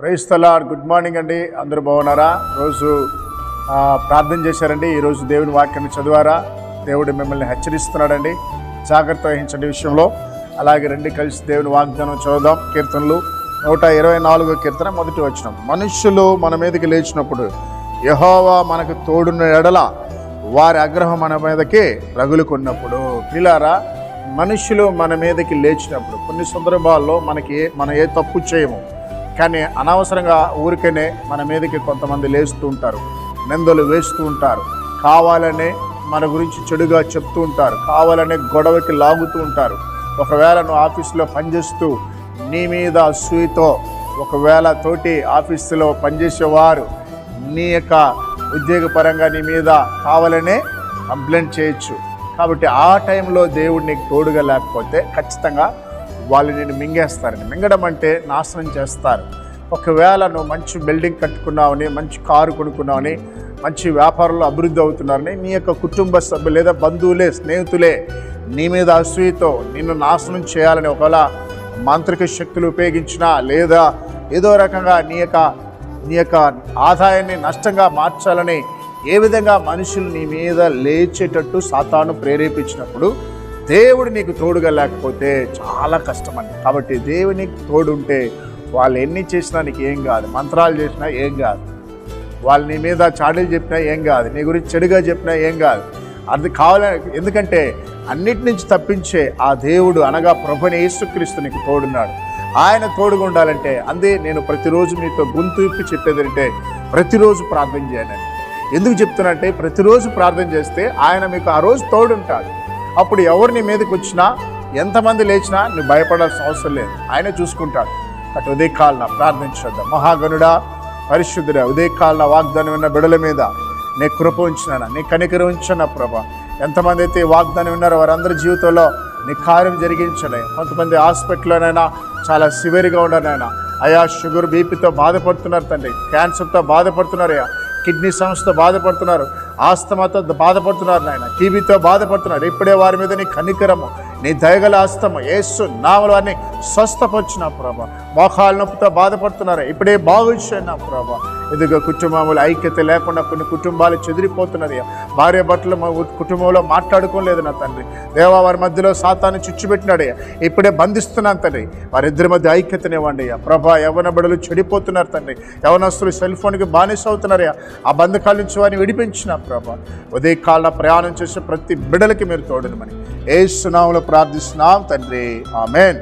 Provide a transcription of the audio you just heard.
ప్రైస్తలా good morning అండి. అందరూ బాగున్నారా? రోజు ప్రార్థన చేశారండి. ఈరోజు దేవుని వాక్యాన్ని చదివారా? దేవుడు మిమ్మల్ని హెచ్చరిస్తున్నాడండి. జాగ్రత్త వహించండి విషయంలో. అలాగే రెండు కలిసి దేవుని వాగ్దానం చదువుదాం. కీర్తనలు నూట ఇరవై నాలుగో కీర్తన మొదటి వచ్చిన మనుష్యులు మన మీదకి లేచినప్పుడు యహోవా మనకు తోడున్న ఎడల వారి ఆగ్రహం మన మీదకి రగులుకున్నప్పుడు. పిల్లారా మనుషులు మన మీదకి లేచినప్పుడు కొన్ని సందర్భాల్లో మనకి మనం ఏ తప్పు చేయము. కానీ అనవసరంగా ఊరికనే మన మీదకి కొంతమంది లేస్తూ ఉంటారు. నిందలు వేస్తూ ఉంటారు. కావాలనే మన గురించి చెడుగా చెప్తూ ఉంటారు. కావాలనే గొడవకి లాగుతూ ఉంటారు. ఒకవేళ నువ్వు ఆఫీసులో పనిచేస్తూ నీ మీద అసూయతో ఒకవేళ తోటి ఆఫీసులో పనిచేసేవారు నీ యొక్క ఉద్యోగపరంగా నీ మీద కావాలనే కంప్లైంట్ చేయొచ్చు. కాబట్టి ఆ టైంలో దేవుడు నీకు తోడుగా లేకపోతే ఖచ్చితంగా వాళ్ళు నేను మింగేస్తారని. మింగడం అంటే నాశనం చేస్తారు. ఒకవేళ నువ్వు మంచి బిల్డింగ్ కట్టుకున్నావని మంచి కారు కొనుక్కున్నావని మంచి వ్యాపారంలో అభివృద్ధి అవుతున్నారని నీ యొక్క కుటుంబ సభ్యులు లేదా బంధువులే స్నేహితులే నీ మీద అసూయతో నిన్ను నాశనం చేయాలని ఒకవేళ మాంత్రిక శక్తులు ఉపయోగించినా లేదా ఏదో రకంగా నీ యొక్క నీ యొక్క ఆదాయాన్ని నష్టంగా మార్చాలని ఏ విధంగా మనుషులు నీ మీద లేచేటట్టు సాతాను ప్రేరేపించినప్పుడు దేవుడు నీకు తోడుగా లేకపోతే చాలా కష్టమండి. కాబట్టి దేవునికి తోడుంటే వాళ్ళు ఎన్ని చేసినా నీకు ఏం కాదు. మంత్రాలు చేసినా ఏం కాదు. వాళ్ళు నీ మీద చాడీలు చెప్పినా ఏం కాదు. నీ గురించి చెడుగా చెప్పినా ఏం కాదు. అది కావాల ఎందుకంటే అన్నిటి నుంచి తప్పించే ఆ దేవుడు అనగా ప్రభుని యేసుక్రీస్తు నీకు తోడున్నాడు. ఆయన తోడుగా ఉండాలంటే అందే నేను ప్రతిరోజు మీతో గొంతు ఇప్పి చెప్పేది అంటే ప్రతిరోజు ప్రార్థన చేయను ఎందుకు చెప్తున్నంటే ప్రతిరోజు ప్రార్థన చేస్తే ఆయన మీకు ఆ రోజు తోడుంటాడు. అప్పుడు ఎవరు నీ మీదకి వచ్చినా ఎంతమంది లేచినా నువ్వు భయపడాల్సిన అవసరం లేదు. ఆయన చూసుకుంటాడు. అటు ఉదయకాలన ప్రార్థించొద్దాం మహాగనుడా పరిశుద్ధుడా ఉదయకాలన వాగ్దానం ఉన్న బిడల మీద నీ కృప ఉంచినా నీ కనికరం ఉంచిన ప్రభా. ఎంతమంది అయితే వాగ్దానం ఉన్నారో వారందరి జీవితంలో నీ కార్యం జరిగించలే కొంతమంది హాస్పిటల్లోనైనా చాలా సివియర్గా ఉండనైనా అయా షుగర్ బీపీతో బాధపడుతున్నారు తండ్రి. క్యాన్సర్తో బాధపడుతున్నారయ్యా కిడ్నీ సమస్యతో బాధపడుతున్నారు ఆస్తమాతో బాధపడుతున్నారు నాయన టీబీతో బాధపడుతున్నారు. ఇప్పుడే వారి మీద నీ కనికరము నీ దయగల ఆస్తమ ఏసు నామల వారిని స్వస్థపరిచిన ప్రభా. మోకాల నొప్పితో బాధపడుతున్నారు. ఇప్పుడే బాగుంచిన ప్రభా. ఎదుగు కుటుంబములు ఐక్యత లేకుండా కొన్ని కుటుంబాలు చెదిరిపోతున్నది. భార్య భర్తలు మా కుటుంబంలో మాట్లాడుకోలేదు నా తండ్రి. దేవా వారి మధ్యలో సాతాన్ని చుచ్చుపెట్టినాడయ్యా ఇప్పుడే బంధిస్తున్నాను తండ్రి. వారిద్దరి మధ్య ఐక్యతనివ్వండి అయ్యా. ప్రభా యవన బిడలు చెడిపోతున్నారు తండ్రి. యవనస్తులు సెల్ ఫోన్కి బానిస అవుతున్నారయ్యా ఆ బంధకాల నుంచి వారిని విడిపించిన ప్రభా. ఉదయకాల ప్రయాణం చేసే ప్రతి బిడలకి మీరు తోడనమని ఏ సునాములో ప్రార్థిస్తున్నాం తండ్రి. ఆమెన్.